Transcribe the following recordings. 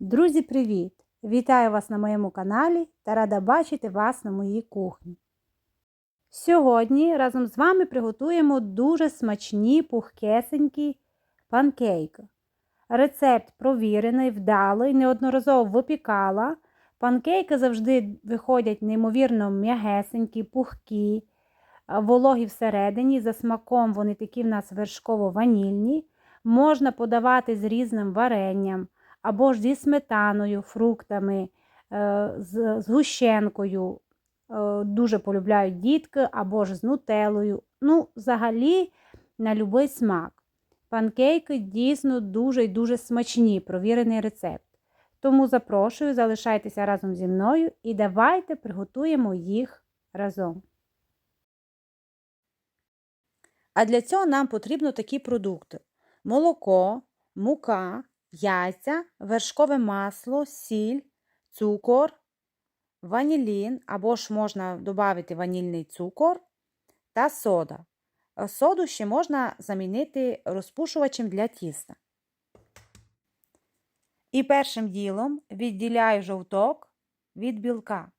Друзі, привіт! Вітаю вас на моєму каналі та рада бачити вас на моїй кухні. Сьогодні разом з вами приготуємо дуже смачні пухкесенькі панкейки. Рецепт провірений, вдалий, неодноразово випікала. Панкейки завжди виходять неймовірно м'ягесенькі, пухкі, вологі всередині. За смаком вони такі в нас вершково-ванільні. Можна подавати з різним варенням або ж зі сметаною, фруктами, е, з згущенкою. Е, дуже полюбляють дітки, або ж з нутелою. Ну, взагалі, на будь-який смак. Панкейки дійсно дуже і дуже смачні, провірений рецепт. Тому запрошую, залишайтеся разом зі мною і давайте приготуємо їх разом. А для цього нам потрібно такі продукти: молоко, мука, яйця, вершкове масло, сіль, цукор, ванілін, або ж можна додати ванільний цукор та сода. Соду ще можна замінити розпушувачем для тіста. І першим ділом відділяю жовток від білка.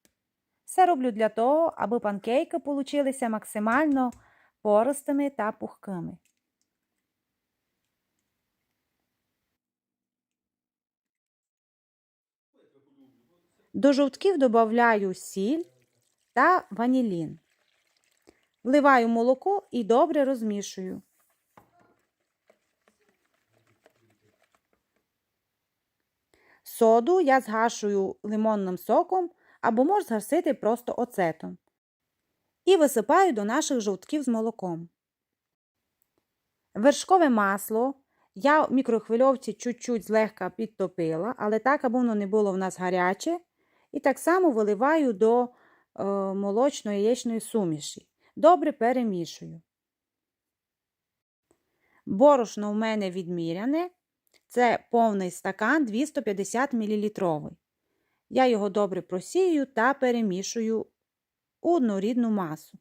Все роблю для того, аби панкейки получилися максимально пористими та пухкими. До жовтків додаю сіль та ванілін. Вливаю молоко і добре розмішую. Соду я згашую лимонним соком або можу згасити просто оцетом. І висипаю до наших жовтків з молоком. Вершкове масло я в мікрохвильовці чуть-чуть злегка підтопила, але так, аби воно не було в нас гаряче. І так само виливаю до е, молочно-яєчної суміші. Добре перемішую. Борошно в мене відміряне. Це повний стакан 250 мл. Я його добре просію та перемішую у однорідну масу.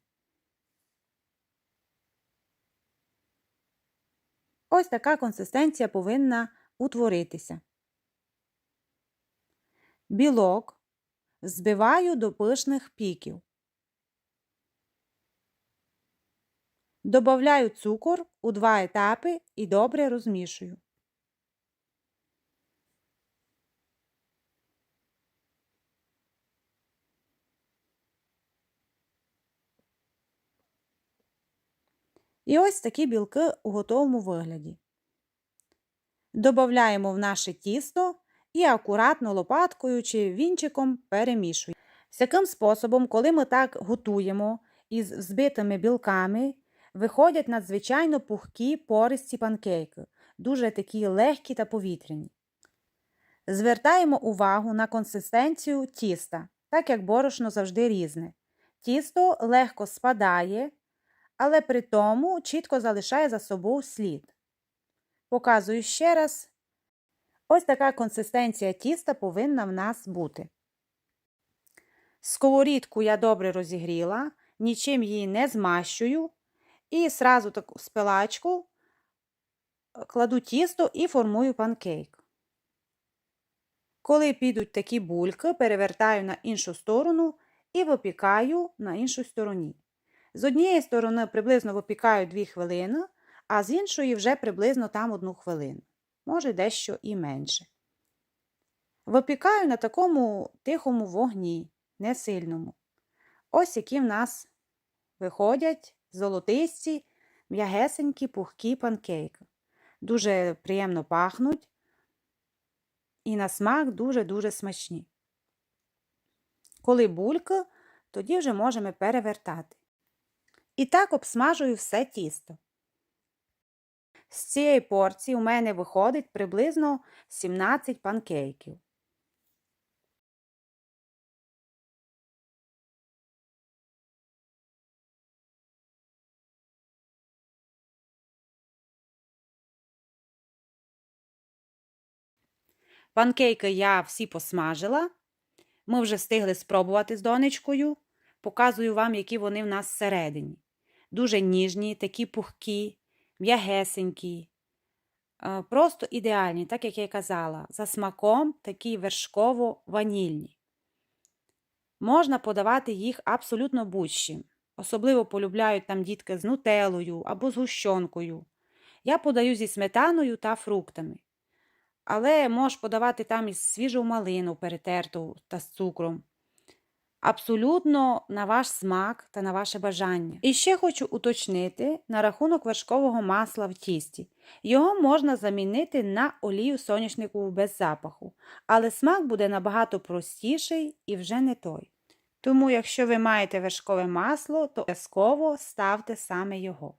Ось така консистенція повинна утворитися. Білок збиваю до пишних піків. Добавляю цукор у два етапи і добре розмішую. І ось такі білки у готовому вигляді. Добавляємо в наше тісто і акуратно лопаткою чи вінчиком перемішуємо. Таким способом, коли ми так готуємо із взбитими білками, виходять надзвичайно пухкі пористі панкейки, дуже такі легкі та повітряні. Звертаємо увагу на консистенцію тіста, так як борошно завжди різне. Тісто легко спадає, але при тому чітко залишає за собою слід. Показую ще раз. Ось така консистенція тіста повинна в нас бути. Сковорідку я добре розігріла, нічим її не змащую. І сразу таку спилачку кладу тісто і формую панкейк. Коли підуть такі бульки, перевертаю на іншу сторону і випікаю на іншій стороні. З однієї сторони приблизно випікаю 2 хвилини, а з іншої вже приблизно там 1 хвилину. Може дещо і менше. Випікаю на такому тихому вогні, не сильному. Ось які в нас виходять золотисті, м'ягесенькі, пухкі панкейки. Дуже приємно пахнуть і на смак дуже-дуже смачні. Коли булька, тоді вже можемо перевертати. І так обсмажую все тісто. З цієї порції у мене виходить приблизно 17 панкейків. Панкейки я всі посмажила. Ми вже встигли спробувати з донечкою. Показую вам, які вони в нас всередині. Дуже ніжні, такі пухкі, м'ягесенькі, Просто ідеальні, так як я й казала, за смаком такі вершково-ванільні. Можна подавати їх абсолютно будь-чим. Особливо полюбляють там дітки з нутелою або з гущонкою. Я подаю зі сметаною та фруктами. Але можеш подавати там із свіжу малину перетерту та з цукром. Абсолютно на ваш смак та на ваше бажання. І ще хочу уточнити на рахунок вершкового масла в тісті. Його можна замінити на олію соняшникову без запаху, але смак буде набагато простіший і вже не той. Тому, якщо ви маєте вершкове масло, то обов'язково ставте саме його.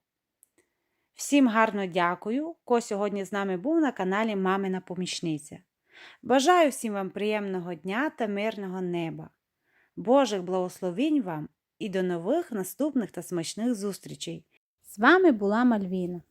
Всім гарно дякую, хто сьогодні з нами був на каналі Мамина Помічниця. Бажаю всім вам приємного дня та мирного неба. Божих благословінь вам і до нових наступних та смачних зустрічей. З вами була Мальвіна.